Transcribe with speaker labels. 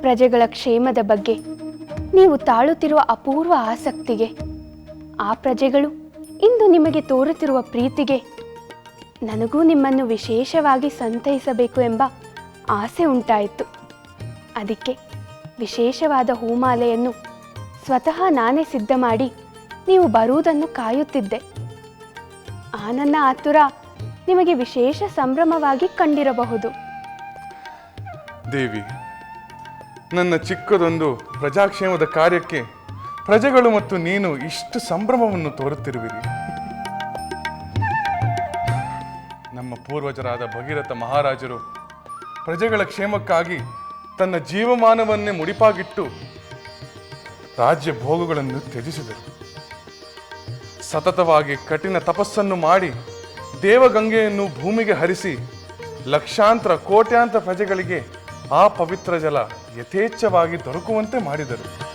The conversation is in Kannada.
Speaker 1: ಪ್ರಜೆಗಳ ಕ್ಷೇಮದ ಬಗ್ಗೆ ನೀವು ತಾಳುತ್ತಿರುವ ಅಪೂರ್ವ ಆಸಕ್ತಿಗೆ, ಆ ಪ್ರಜೆಗಳು ಇಂದು ನಿಮಗೆ ತೋರುತ್ತಿರುವ ಪ್ರೀತಿಗೆ ನನಗೂ ನಿಮ್ಮನ್ನು ವಿಶೇಷವಾಗಿ ಸಂತೈಸಬೇಕು ಎಂಬ ಆಸೆ ಉಂಟಾಯಿತು. ಅದಕ್ಕೆ ವಿಶೇಷವಾದ ಹೂಮಾಲೆಯನ್ನು ಸ್ವತಃ ನಾನೇ ಸಿದ್ಧ ಮಾಡಿ ನೀವು ಬರುವುದನ್ನು ಕಾಯುತ್ತಿದ್ದೆ. ಆ ನನ್ನ ಆತುರ ನಿಮಗೆ ವಿಶೇಷ ಸಂಭ್ರಮವಾಗಿ ಕಂಡಿರಬಹುದು.
Speaker 2: ದೇವಿ ನನ್ನ ಚಿಕ್ಕದೊಂದು ಪ್ರಜಾಕ್ಷೇಮದ ಕಾರ್ಯಕ್ಕೆ ಪ್ರಜೆಗಳು ಮತ್ತು ನೀನು ಇಷ್ಟು ಸಂಭ್ರಮವನ್ನು ತೋರುತ್ತಿರುವಿರಿ. ನಮ್ಮ ಪೂರ್ವಜರಾದ ಭಗೀರಥ ಮಹಾರಾಜರು ಪ್ರಜೆಗಳ ಕ್ಷೇಮಕ್ಕಾಗಿ ತನ್ನ ಜೀವಮಾನವನ್ನೇ ಮುಡಿಪಾಗಿಟ್ಟು ರಾಜ್ಯ ಭೋಗಗಳನ್ನು ತ್ಯಜಿಸಿದರು. ಸತತವಾಗಿ ಕಠಿಣ ತಪಸ್ಸನ್ನು ಮಾಡಿ ದೇವಗಂಗೆಯನ್ನು ಭೂಮಿಗೆ ಹರಿಸಿ ಲಕ್ಷಾಂತರ ಕೋಟ್ಯಾಂತರ ಪ್ರಜೆಗಳಿಗೆ ಆ ಪವಿತ್ರ ಜಲ ಯಥೇಚ್ಛವಾಗಿ ದೊರಕುವಂತೆ ಮಾಡಿದರು.